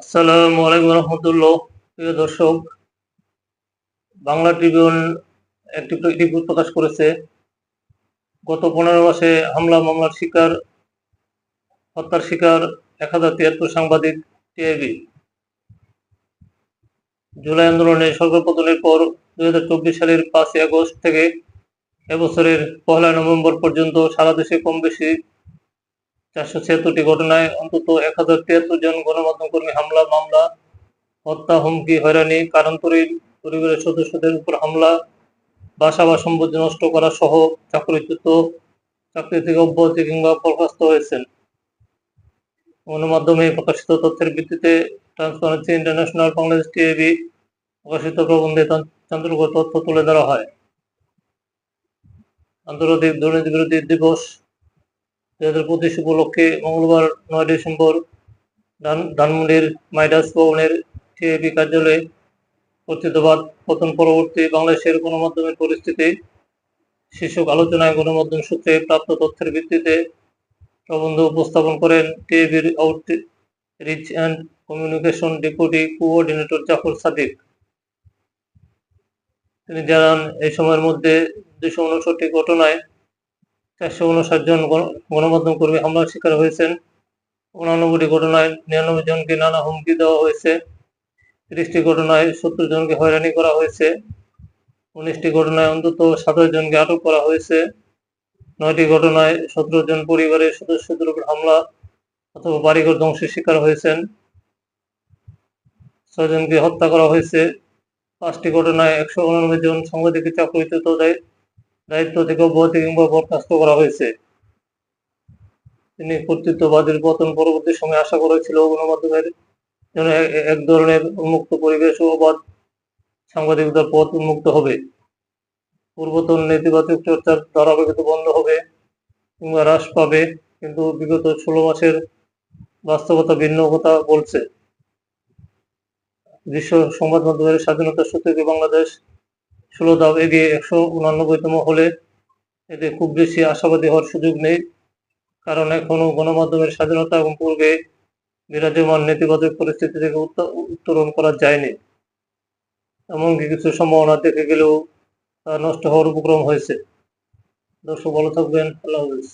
আসসালামু আলাইকুম রহমতুল্লাহ। প্রিয় দর্শক, বাংলা ট্রিবিউন একটি রিপোর্ট প্রকাশ করেছে। গত পনেরো মাসে হামলা, মামলার শিকার, হত্যার শিকার এক হাজার তিয়াত্তর সাংবাদিক টিআইবি। জুলাই আন্দোলনে সরকার পতনের পর দুই হাজার চব্বিশ সালের পাঁচই আগস্ট থেকে এবছরের পহেলা নভেম্বর পর্যন্ত সারা দেশে কম বেশি চারশো ছিয়াত্তরটি ঘটনায় অন্তত এক হাজার তিয়াত্তর জন গণমাধ্যম কর্মী হামলা, মামলা, হত্যা, হুমকি, হয়রানি কারান্তরীণ পরিবারের সদস্যদের উপর হামলা, বাসা বা সম্পত্তি নষ্ট করা সহ চাকরিচ্যুত, চাকরি থেকে অব্যাহতি কিংবা বরখাস্ত হয়েছেন। গণমাধ্যমে প্রকাশিত তথ্যের ভিত্তিতে ট্রান্সপারেন্সি ইন্টারন্যাশনাল, বাংলাদেশ টিএবি প্রকাশিত প্রবন্ধে চাঞ্চল্যকর তথ্য তুলে ধরা হয়। আন্তর্জাতিক দুর্নীতি বিরোধী দিবস দুই হাজার পঁচিশ উপলক্ষে মঙ্গলবার নয় ডিসেম্বর ধানমন্ডির মাইডাস ভবনের টিএবি কার্যালয়ে কর্তৃত্ববাদ পতন পরবর্তী বাংলাদেশের গণমাধ্যমের পরিস্থিতি, শীর্ষক আলোচনায় গণমাধ্যম সূত্রে প্রাপ্ত তথ্যের ভিত্তিতে প্রবন্ধ উপস্থাপন করেন টিএবির reach and communication deputy coordinator Jafar Sadiq. তিনি জানান, এই সময়ের মধ্যে দুশো উনষট্টি ঘটনায় চারশো উনষাট জন গণমাধ্যম কর্মী হামলার শিকার হয়েছেন। উনানব্বইটি ঘটনায় নিরানব্বই জনকে নানা হুমকি দেওয়া হয়েছে। তিরিশটি ঘটনায় সত্তর জনকে হয়রানি করা হয়েছে। উনিশটি ঘটনায় অন্তত সাতাশ জনকে আটক করা হয়েছে। নয়টি ঘটনায় সতেরো জন পরিবারের সদস্যদের উপর হামলা অথবা বাড়িঘর ধ্বংসের শিকার হয়েছেন। ছয়জনকে হত্যা করা হয়েছে। পাঁচটি ঘটনায় একশো উনানব্বই জন সাংবাদিকের চাকরিচ্যুত দায়িত্ব থেকে অব্যাহতি কিংবা বরখাস্ত করা হয়েছে। তিনি কর্তৃত্ববাদীর পতন পরবর্তী সময় আশা করেছিল গণমাধ্যমের যেন এক ধরনের উন্মুক্ত পরিবেশ ও অবাধ সাংবাদিকতার পথ উন্মুক্ত হবে। পূর্বতন নেতিবাচক চর্চার ধারাবাহিকতা বন্ধ হবে কিংবা হ্রাস পাবে, কিন্তু বিগত ষোলো মাসের বাস্তবতা ভিন্ন কথা বলছে। বিশ্ব সংবাদ মাধ্যমের স্বাধীনতার সূত্রে বাংলাদেশ ষোলো ধাপ এগিয়ে একশো উনানব্বইতম হলে এতে খুব বেশি আশাবাদী হওয়ার সুযোগ নেই। কারণ এখনও গণমাধ্যমের স্বাধীনতা এবং পূর্বে বিরাজমান নেতিবাচক পরিস্থিতি থেকে উত্তরণ করা যায়নি। এমনকি কিছু সম্ভাবনা দেখে গেলেও নষ্ট হওয়ার উপক্রম হয়েছে। দর্শক ভালো থাকবেন, আল্লাহ হাফিজ।